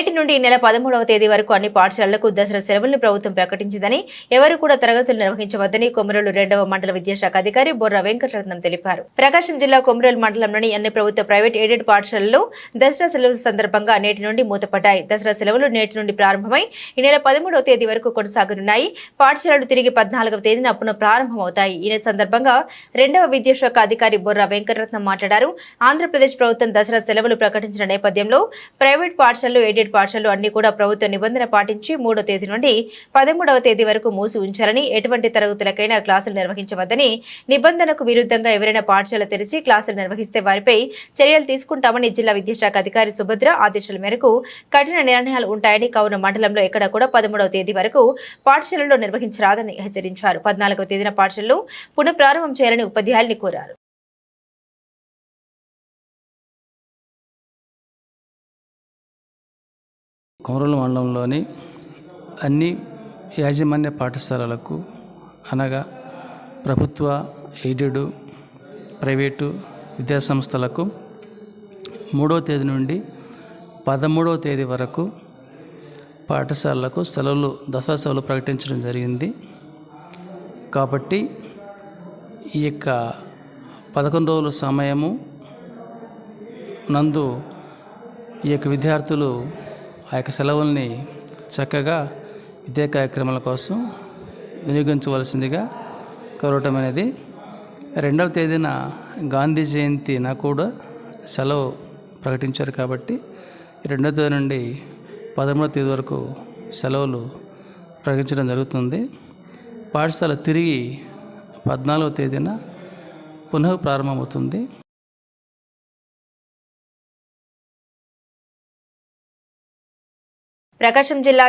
నేటి నుండి ఈ నెల పదమూడవ తేదీ వరకు అన్ని పాఠశాలలకు దసరా సెలవులను ప్రభుత్వం ప్రకటించిందని ఎవరు కూడా తరగతులు నిర్వహించవద్దని కొమరోలు రెండవ మండల విద్యాశాఖ అధికారి బొర్రా వెంకటరత్నం తెలిపారు. ప్రకాశం జిల్లా కొమరోలు మండలంలోని అన్ని ప్రభుత్వ ప్రైవేట్ ఎయిడెడ్ పాఠశాలలు దసరా సెలవుల సందర్భంగా నేటి నుండి మూతపడ్డాయి. దసరా సెలవులు నేటి నుండి ప్రారంభమై ఈ నెల పదమూడవ తేదీ వరకు కొనసాగనున్నాయి. పాఠశాలలు తిరిగి పద్నాలుగవ తేదీన పునః ప్రారంభమవుతాయి. ఈ సందర్భంగా రెండవ విద్యాశాఖ అధికారి బొర్రా వెంకటరత్నం మాట్లాడారు. ఆంధ్రప్రదేశ్ ప్రభుత్వం దసరా సెలవులు ప్రకటించిన నేపథ్యంలో ప్రైవేట్ పాఠశాలలు ఎయిడెడ్ పాఠశాలలు అన్ని కూడా ప్రభుత్వ నిబంధన పాటించి మూడో తేదీ నుండి పదమూడవ తేదీ వరకు మూసి ఉంచాలని ఎటువంటి తరగతులకైనా క్లాసులు నిర్వహించవద్దని నిబంధనకు విరుద్ధంగా ఎవరైనా పాఠశాల తెరిచి క్లాసులు నిర్వహిస్తే వారిపై చర్యలు తీసుకుంటామని జిల్లా విద్యాశాఖ అధికారి సుభద్ర ఆదేశాల మేరకు కఠిన నిర్ణయాలు ఉంటాయని కావున మండలంలో ఎక్కడ కూడా పదమూడవ తేదీ వరకు పాఠశాలలో నిర్వహించరాదని హెచ్చరించారు. పద్నాలుగవ తేదీన పాఠశాలలు పునః ప్రారంభం చేయాలని ఉపాధ్యాయుల్ని కోరారు. కొమరూలు మండలంలోని అన్ని యాజమాన్య పాఠశాలలకు అనగా ప్రభుత్వ ఎయిడెడ్ ప్రైవేటు విద్యాసంస్థలకు మూడో తేదీ నుండి పదమూడవ తేదీ వరకు పాఠశాలలకు సెలవులు దసరా సెలవులు ప్రకటించడం జరిగింది. కాబట్టి ఈ యొక్క పదకొండు రోజుల సమయము నందు ఈ యొక్క విద్యార్థులు ఆ యొక్క సెలవుల్ని చక్కగా విద్యా కార్యక్రమాల కోసం వినియోగించవలసిందిగా కోరటం అనేది రెండవ తేదీన గాంధీ జయంతిన కూడా సెలవు ప్రకటించారు కాబట్టి రెండవ తేదీ నుండి పదమూడవ తేదీ వరకు సెలవులు ప్రకటించడం జరుగుతుంది. పాఠశాల తిరిగి పద్నాలుగవ తేదీన పునః ప్రారంభమవుతుంది ప్రకాశం జిల్లా